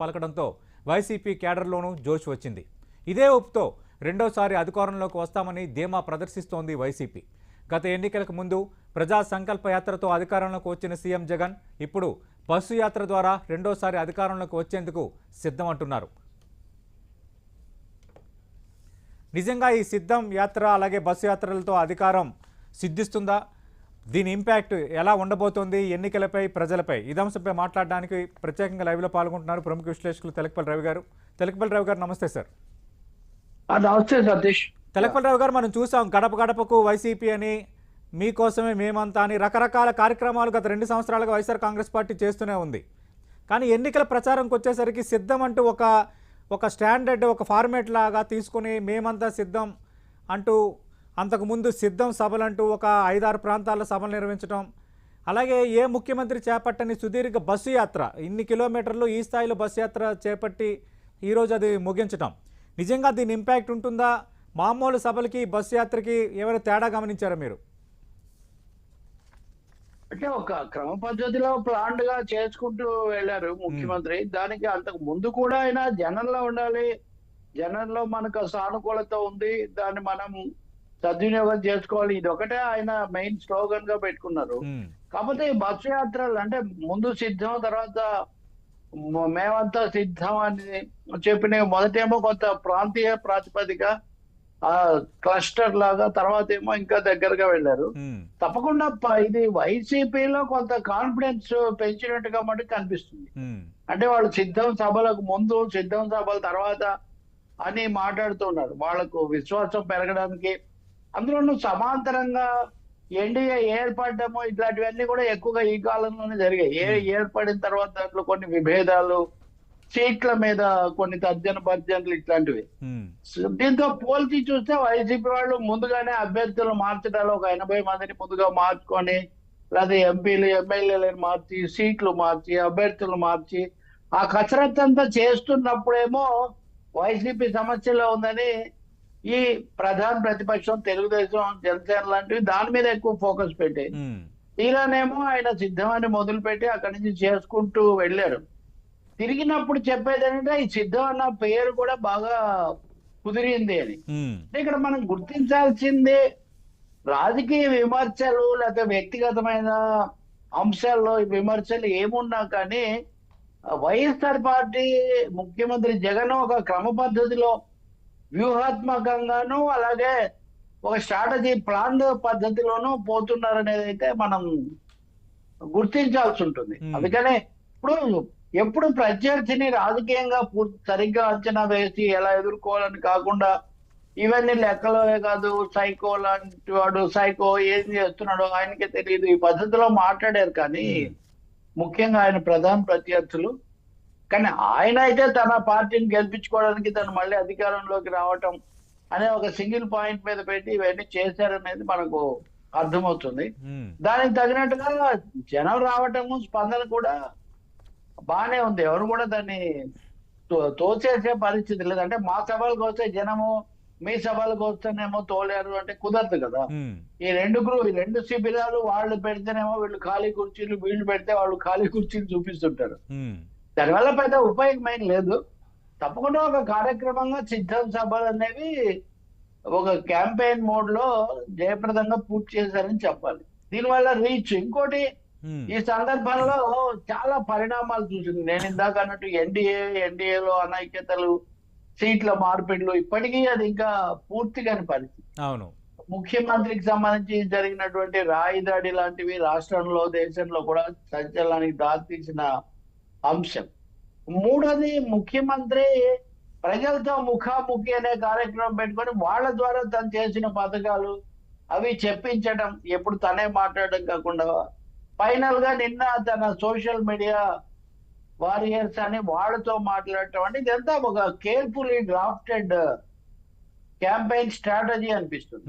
పలకడంతో YCP కేడర్లోనూ జోష్ వచ్చింది. ఇదే ఒప్పుతో రెండోసారి అధికారంలోకి వస్తామని ధీమా ప్రదర్శిస్తోంది వైసీపీ. గత ఎన్నికలకు ముందు ప్రజా సంకల్ప యాత్రతో అధికారంలోకి వచ్చిన సీఎం జగన్ ఇప్పుడు బస్సు యాత్ర ద్వారా రెండోసారి అధికారంలోకి వచ్చేందుకు సిద్ధమంటున్నారు. నిజంగా ఈ సిద్ధం యాత్ర అలాగే బస్సు యాత్రలతో అధికారం సిద్ధిస్తుందా? దీని ఇంపాక్ట్ ఎలా ఉండబోతోంది? ఎన్నికలపై ప్రజలపై. ఈ అంశంపై మాట్లాడడానికి ప్రత్యేకంగా లైవ్లో పాల్గొంటున్నారు ప్రముఖ విశ్లేషకులు తెలకపల్లి రవి గారు. తెలకపల్లి రవి గారు నమస్తే సార్. నమస్తే సతీష్. తెలకపల్లి రావు గారు మనం చూసాం గడప గడపకు వైసీపీ అని మీకోసమే మేమంతా అని రకరకాల కార్యక్రమాలు గత రెండు సంవత్సరాలుగా వైఎస్ఆర్ కాంగ్రెస్ పార్టీ చేస్తూనే ఉంది. కానీ ఎన్నికల ప్రచారంకి వచ్చేసరికి సిద్ధం అంటూ ఒక ఒక స్టాండర్డ్ ఒక ఫార్మేట్ లాగా తీసుకుని మేమంతా సిద్ధం అంటూ అంతకుముందు సిద్ధం సభలంటూ ఒక ఐదారు ప్రాంతాల్లో సభలు నిర్వహించడం అలాగే ఏ ముఖ్యమంత్రి చేపట్టని సుదీర్ఘ బస్సు యాత్ర ఇన్ని కిలోమీటర్లు ఈ స్థాయిలో బస్సు యాత్ర చేపట్టి ఈరోజు అది ముగించటం. నిజంగా దీని ఇంపాక్ట్ ఉంటుందా? మామూలు సభలకి బస్సు యాత్రకి ఏమైనా తేడా గమనించారా మీరు? అంటే ఒక క్రమ పద్ధతిలో ప్లాండ్గా చేసుకుంటూ వెళ్ళారు ముఖ్యమంత్రి. దానికి అంతకు ముందు కూడా ఆయన జనంలో ఉండాలి. జనంలో మనకు సానుకూలత ఉంది. దాన్ని మనం సద్వినియోగం చేసుకోవాలి. ఇది ఒకటే ఆయన మెయిన్ స్లోగన్గా పెట్టుకున్నారు. కాకపోతే ఈ బస్సు యాత్రలు అంటే ముందు సిద్ధం తర్వాత మేమంతా సిద్ధం అని చెప్పిన మొదటేమో కొంత ప్రాంతీయ ప్రాతిపదిక ఆ క్లస్టర్ లాగా తర్వాత ఏమో ఇంకా దగ్గరగా వెళ్ళారు. తప్పకుండా ఇది వైసీపీలో కొంత కాన్ఫిడెన్స్ పెంచినట్టుగా మటుకు కనిపిస్తుంది. అంటే వాళ్ళు సిద్ధం సభలకు ముందు సిద్ధం సభల తర్వాత అని మాట్లాడుతున్నారు. వాళ్ళకు విశ్వాసం పెరగడానికి అందులోనూ సమాంతరంగా ఎన్డీఏ ఏర్పడము ఇట్లాంటివన్నీ కూడా ఎక్కువగా ఈ కాలంలోనే జరిగాయి. ఏ ఏర్పడిన తర్వాత దాంట్లో కొన్ని విభేదాలు సీట్ల మీద కొన్ని తర్జన భర్జనలు ఇట్లాంటివి. దీంతో పోల్చి చూస్తే వైసీపీ వాళ్ళు ముందుగానే అభ్యర్థులు మార్చడాలు ఒక ఎనభై మందిని ముందుగా మార్చుకొని లేదా ఎంపీలు ఎమ్మెల్యేలను మార్చి సీట్లు మార్చి అభ్యర్థులు మార్చి ఆ కసరత్తు అంతా చేస్తున్నప్పుడేమో వైసీపీ సమస్యలో ఉందని ఈ ప్రధాన ప్రతిపక్షం తెలుగుదేశం జనసేన లాంటివి దాని మీద ఎక్కువ ఫోకస్ పెట్టాయి తీరానేమో ఆయన సిద్ధమని మొదలుపెట్టి అక్కడి నుంచి చేసుకుంటూ వెళ్ళారు తిరిగినప్పుడు చెప్పేది ఏంటంటే ఈ సిద్ధం అన్న పేరు కూడా బాగా కుదిరింది అని. ఇక్కడ మనం గుర్తించాల్సింది రాజకీయ విమర్శలు లేకపోతే వ్యక్తిగతమైన అంశాల్లో విమర్శలు ఏమున్నా కానీ వైఎస్ఆర్ పార్టీ ముఖ్యమంత్రి జగన్ ఒక క్రమ పద్ధతిలో వ్యూహాత్మకంగాను అలాగే ఒక స్ట్రాటజీ ప్లాన్ పద్ధతిలోనూ పోతున్నారనేది అయితే మనం గుర్తించాల్సి ఉంటుంది. అందుకనే ఇప్పుడు ఎప్పుడు ప్రత్యర్థిని రాజకీయంగా పూర్తి సరిగ్గా అంచనా వేసి ఎలా ఎదుర్కోవాలని కాకుండా ఇవన్నీ లెక్కలోనే కాదు సైకో లాంటి వాడు సైకో ఏం చేస్తున్నాడో ఆయనకే తెలియదు ఈ పద్ధతిలో మాట్లాడారు కానీ. ముఖ్యంగా ఆయన ప్రధాన ప్రత్యర్థులు కానీ ఆయన అయితే తన పార్టీని గెలిపించుకోవడానికి తను మళ్ళీ అధికారంలోకి రావటం అనే ఒక సింగిల్ పాయింట్ మీద పెట్టి ఇవన్నీ చేశారనేది మనకు అర్థమవుతుంది. దానికి తగినట్టుగా జనం రావటము స్పందన కూడా బానే ఉంది. ఎవరు కూడా దాన్ని తోచేసే పరిస్థితి లేదు. అంటే మా సభలకు వస్తే జనము మీ సభలకు వస్తేనేమో తోలేరు అంటే కుదరదు కదా. ఈ రెండు గ్రూప్ ఈ రెండు శిబిరాలు వాళ్ళు పెడితేనేమో వీళ్ళు ఖాళీ కుర్చీలు వీళ్ళు పెడితే వాళ్ళు ఖాళీ కుర్చీలు చూపిస్తుంటారు. దానివల్ల పెద్ద ఉపయోగం ఏం లేదు. తప్పకుండా ఒక కార్యక్రమంగా సిద్ధం సభలు అనేవి ఒక క్యాంపెయిన్ మోడ్లో జయప్రదంగా పూర్తి చేశారని చెప్పాలి. దీనివల్ల రీచ్. ఇంకోటి ఈ సందర్భంలో చాలా పరిణామాలు చూసింది. నేను ఇందాక అన్నట్టు ఎన్డీఏ ఎన్డీఏలో అనైక్యతలు సీట్ల మార్పిడులు ఇప్పటికీ అది ఇంకా పూర్తి కాని పరిస్థితి. అవును. ముఖ్యమంత్రికి సంబంధించి జరిగినటువంటి రాయి దాడి లాంటివి రాష్ట్రంలో దేశంలో కూడా సంచలనానికి దారితీసిన అంశం. మూడోది ముఖ్యమంత్రి ప్రజలతో ముఖాముఖి అనే కార్యక్రమం పెట్టుకొని వాళ్ళ ద్వారా తను చేసిన పథకాలు అవి చెప్పించడం ఎప్పుడు తనే మాట్లాడడం కాకుండా ఫైనల్గా నిన్న తన సోషల్ మీడియా వారియర్స్ అని వాళ్ళతో మాట్లాడటం అంటే ఇదంతా ఒక కేర్ఫుల్లీ డ్రాఫ్టెడ్ క్యాంపెయిన్ స్ట్రాటజీ అనిపిస్తుంది.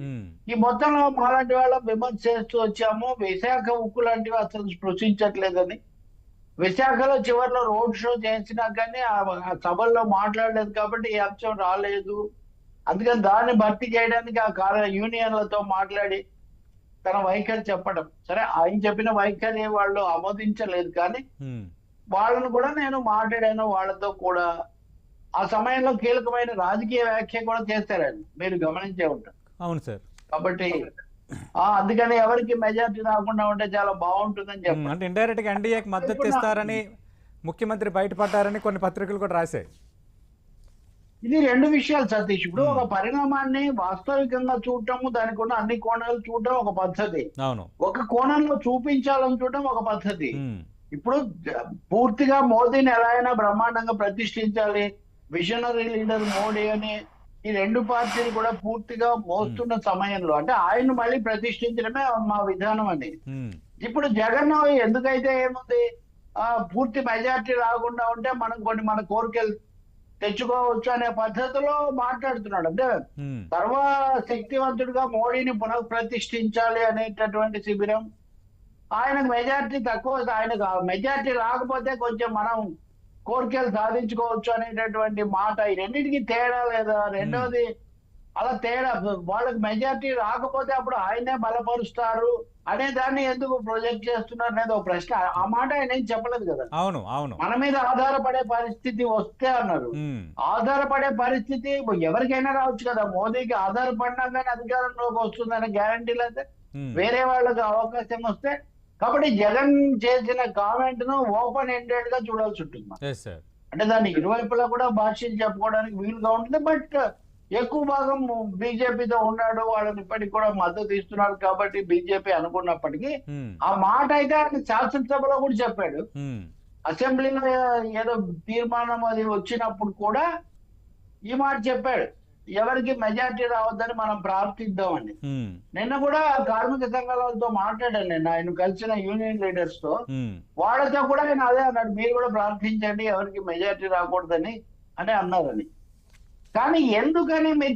ఈ మొత్తంలో మాలాంటి వాళ్ళం విమర్శ చేస్తూ వచ్చాము. విశాఖ ఉక్కు లాంటివి అసలు స్పృశించట్లేదని విశాఖలో చివరిలో రోడ్ షో చేసినా కానీ ఆ సభల్లో మాట్లాడలేదు కాబట్టి ఈ అంశం రాలేదు. అందుకని దాన్ని భర్తీ చేయడానికి ఆ కార యూనియన్లతో మాట్లాడి తన వైఖరి చెప్పడం. సరే ఆయన చెప్పిన వైఖరి వాళ్ళు ఆమోదించలేదు కానీ వాళ్ళను కూడా నేను మాట్లాడాను వాళ్ళతో కూడా. ఆ సమయంలో కీలకమైన రాజకీయ వ్యాఖ్య కూడా చేశారండి మీరు గమనించే ఉంటారు. అవును సార్. కాబట్టి అందుకని ఎవరికి మెజార్టీ రాకుండా ఉంటే చాలా బాగుంటుందని ఉమ్, చెప్పండి అంటే ఇండైరెక్ట్గా ఎన్డీఏకి మద్దతు ఇస్తారని ముఖ్యమంత్రి బయటపడ్డారని కొన్ని పత్రికలు కూడా రాశాయి. ఇది రెండు విషయాలు సతీష్. ఇప్పుడు ఒక పరిణామాన్ని వాస్తవికంగా చూడటము దానికి ఉన్న అన్ని కోణాలు చూడటం ఒక పద్ధతి. అవును. ఒక కోణంలో చూపించాలని చూడటం ఒక పద్ధతి. ఇప్పుడు పూర్తిగా మోదీని ఎలా అయినా బ్రహ్మాండంగా ప్రతిష్ఠించాలి విజనరీ లీడర్ మోడీ అని ఈ రెండు పార్టీలు కూడా పూర్తిగా మోస్తున్న సమయంలో అంటే ఆయన మళ్ళీ ప్రతిష్ఠించడమే మా విధానం అని ఇప్పుడు జగన్ ఎందుకైతే ఏముంది? ఆ పూర్తి మెజార్టీ రాకుండా ఉంటే మనం కొన్ని మన కోరికలు తెచ్చుకోవచ్చు అనే పద్ధతిలో మాట్లాడుతున్నాడు. అంటే సర్వ శక్తివంతుడిగా మోడీని పునః ప్రతిష్ఠించాలి అనేటటువంటి శిబిరం ఆయనకు మెజార్టీ తక్కువ ఆయనకు మెజార్టీ రాకపోతే కొంచెం మనం కోరికలు సాధించుకోవచ్చు అనేటటువంటి మాట ఈ రెండింటికి తేడా లేదా? రెండోది అలా తేడా వాళ్ళకి మెజార్టీ రాకపోతే అప్పుడు ఆయనే బలపరుస్తారు అనే దాన్ని ఎందుకు ప్రొజెక్ట్ చేస్తున్నారు అనేది ఒక ప్రశ్న. ఆ మాట ఆయన ఏం చెప్పలేదు కదా. అవును అవును. మన మీద ఆధారపడే పరిస్థితి వస్తే అన్నారు. ఆధారపడే పరిస్థితి ఎవరికైనా రావచ్చు కదా. మోదీకి ఆధారపడినా కానీ అధికారంలోకి వస్తుందనే గ్యారంటీ లేదా వేరే వాళ్ళకి అవకాశం వస్తే కాబట్టి జగన్ చేసిన కామెంట్ను ఓపెన్ ఎండెడ్గా చూడాల్సి ఉంటుంది అంటే దాన్ని ఇరువైపులా కూడా భాష్యం చెప్పుకోవడానికి వీలుగా ఉంటుంది బట్ ఎక్కువ భాగం బీజేపీతో ఉన్నాడు వాళ్ళని ఇప్పటికి కూడా మద్దతు ఇస్తున్నారు కాబట్టి బీజేపీ అనుకున్నప్పటికీ ఉమ్, ఆ మాట అయితే ఆయన శాసనసభలో కూడా చెప్పాడు. ఉమ్, అసెంబ్లీలో ఏదో తీర్మానం అది వచ్చినప్పుడు కూడా ఈ మాట చెప్పాడు. ఎవరికి మెజార్టీ రావద్దని మనం ప్రార్థిద్దామని ఉమ్, నిన్న కూడా కార్మిక సంఘాలతో మాట్లాడాను నేను ఆయన కలిసిన యూనియన్ లీడర్స్తో. వాళ్ళతో కూడా ఆయన అదే అన్నాడు. మీరు కూడా ప్రార్థించండి ఎవరికి మెజార్టీ రాకూడదని అని అన్నారని. కానీ ఎందుకని మీరు